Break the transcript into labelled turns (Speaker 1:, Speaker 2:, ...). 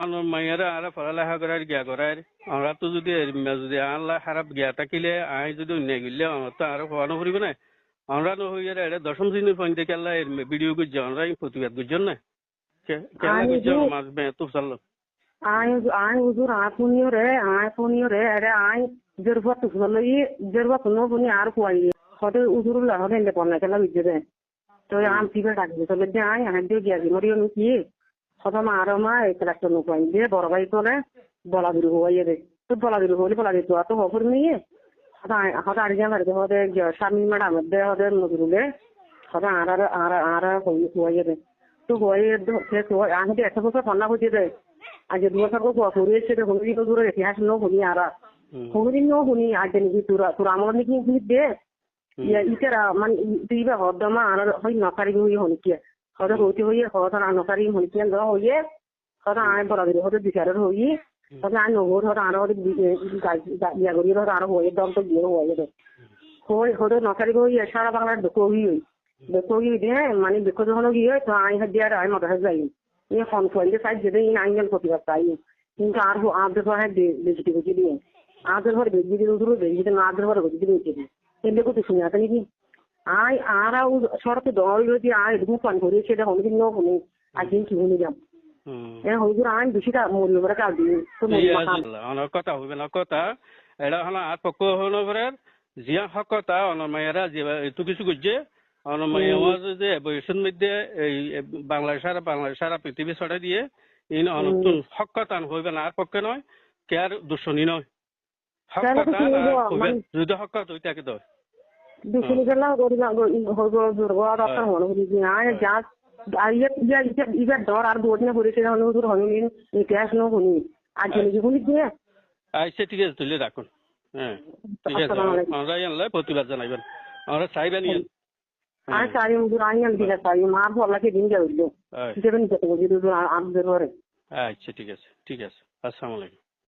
Speaker 1: আমার মাইয়ারা আর পড়ালেখা করার গিয়া করার আমরা তো যদি যদি আল্লাহ খারাপ গিয়া থাকিলে আই যদি অন্য গেলে আমার তো আরও হওয়ানো ফুরিব না আমরা ন হইয়া এটা দশম শ্রেণির পয়েন্ট থেকে আল্লাহ ভিডিও করছে আমরা প্রতিবাদ করছেন না? কেন
Speaker 2: আমি
Speaker 1: করছে
Speaker 2: যে-
Speaker 1: মাছ বে তো চাললো
Speaker 2: আয় আয় হুজুর আয় পুনিও রে আয় পুনিও রে আরে আয় জরবা তো হলো ই জরবা তো নো পুনি আর কুয়াই হতে হুজুর লা হতে নে পড়না কেলা বিজে তো আম পিবে ডাকি তো লে আয় দিয়ে গিয়া মরিও নি কি? হতা মা আর মা এক লাখ নো কুয়াই দিয়ে বড় ভাই তোলে বলা দিল হইয়ে রে তো বলা দিল হলি বলা দিল তো হফর নিয়ে। আর গিয়া মারে হতে স্বামী ম্যাডাম দে হতে নজরুলে হতা আর আর আর হইয়ে রে তো হইয়ে দিয়ে একটা বছর পন্না বুঝিয়ে দেয় আজ দু বছর ফুরি সেটা হুনি তো দূরে ইতিহাস নো হুনি আরা হুনি নো হুনি আজ নি তুরা তুরা আমল নি কি দে? ইতারা মান তুইবা হদমা আর হই নকারি হই হনি হয়তো হইতে হইয়ে হয়তো আনকারি হইতে লওয়া হইয়ে হয়তো আয় বরাদের হয়তো বিচারের হই হয়তো আয় নগর হয়তো আরও ইয়া করি হয়তো আরও হয়ে দম তো গিয়ে হয়ে দে হই হয়তো নকারি হইয়ে সারা বাংলার দেখো হই হই দেখো গিয়ে দে মানে দেখো যখন গিয়ে তো আয় হাত দিয়ে আর আয় মতো হাত যাই এই ফোন করলে সাইজ যেতে ইন আইন প্রতিবাদ চাই কিন্তু আর আদের ঘরে বেজিটি বেজি দিয়ে আদের ঘরে বেজি দিয়ে উঠল বেজি দিয়ে আদের ঘরে বেজি দিয়ে উঠে দিয়ে এলে কত শুনে আসেনি কি আই আর সড়কে দল যদি আই এরকম পান করে সেটা হলে কিন্তু হলে একদিন কি হলে যাম এ হুজুর আইন বেশিটা মূল্য করে কাল দিই তো
Speaker 1: অনার কথা হইবে না কথা। এটা হলো আর পক্ষ হলো করে জিয়া হক কথা অনার মায়েরা কিছু করছে অনার মাইয়া যে বয়সের মধ্যে এই বাংলাদেশ সারা বাংলাদেশ সারা পৃথিবী ছড়াই দিয়ে ইন অনতুন হক কথা হইবে না আর পক্ষে নয় কে আর দুশ্মনী নয়। হক কথা
Speaker 2: মানে-
Speaker 1: যদি হক কথা হইতে দয় আচ্ছা ঠিক আছে তুলে রাখুন। হ্যাঁ ঠিক আছে।
Speaker 2: আসসালামু আলাইকুম।
Speaker 1: আমরা আনলে প্রতিবাদ জানাইবেন। আমরা চাইবেন
Speaker 2: আর সারি হুজুর আইয়াল দিলা সারি মা বললা দিন যাইলো যেতে হুজুর আর আর ধরে
Speaker 1: আচ্ছা ঠিক আছে ঠিক আছে। আসসালামু আলাইকুম।